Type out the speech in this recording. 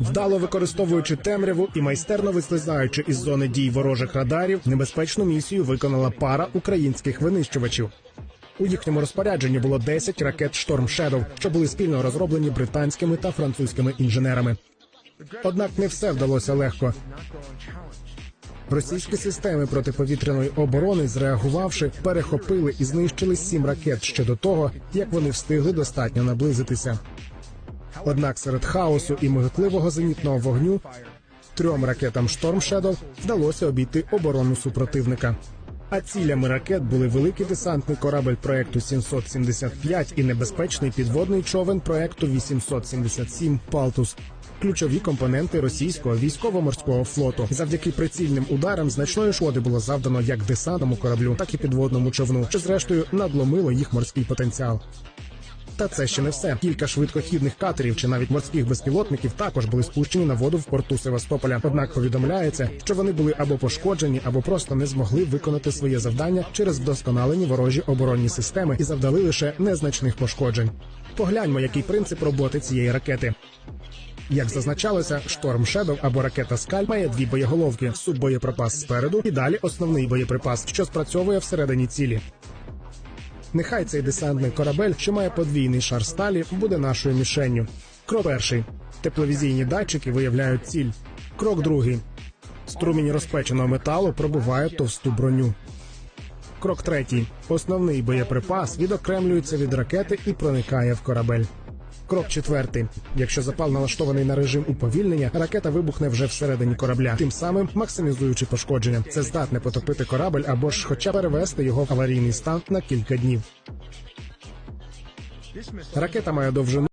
Вдало використовуючи темряву і майстерно вислизаючи із зони дій ворожих радарів, небезпечну місію виконала пара українських винищувачів. У їхньому розпорядженні було 10 ракет Storm Shadow, що були спільно розроблені британськими та французькими інженерами. Однак не все вдалося легко. Російські системи протиповітряної оборони, зреагувавши, перехопили і знищили сім ракет ще до того, як вони встигли достатньо наблизитися. Однак серед хаосу і миготливого зенітного вогню трьом ракетам Storm Shadow вдалося обійти оборону супротивника. А цілями ракет були великий десантний корабель проекту 775 і небезпечний підводний човен проекту 877 Палтус. Ключові компоненти російського військово-морського флоту. Завдяки прицільним ударам значної шкоди було завдано як десантному кораблю, так і підводному човну, що зрештою надломило їх морський потенціал. Та це ще не все. Кілька швидкохідних катерів чи навіть морських безпілотників також були спущені на воду в порту Севастополя. Однак повідомляється, що вони були або пошкоджені, або просто не змогли виконати своє завдання через вдосконалені ворожі оборонні системи і завдали лише незначних пошкоджень. Погляньмо, який принцип роботи цієї ракети. Як зазначалося, шторм Shadow або ракета Скаль має дві боєголовки: суббоєприпас спереду і далі основний боєприпас, що спрацьовує всередині цілі. Нехай цей десантний корабель, що має подвійний шар сталі, буде нашою мішенню. Крок перший: тепловізійні датчики виявляють ціль. Крок другий: струмінь розпеченого металу пробиває товсту броню. Крок третій: основний боєприпас відокремлюється від ракети і проникає в корабель. Крок четвертий: якщо запал налаштований на режим уповільнення, ракета вибухне вже всередині корабля, тим самим максимізуючи пошкодження. Це здатне потопити корабель або ж, хоча перевести його в аварійний стан на кілька днів. Ракета має довжину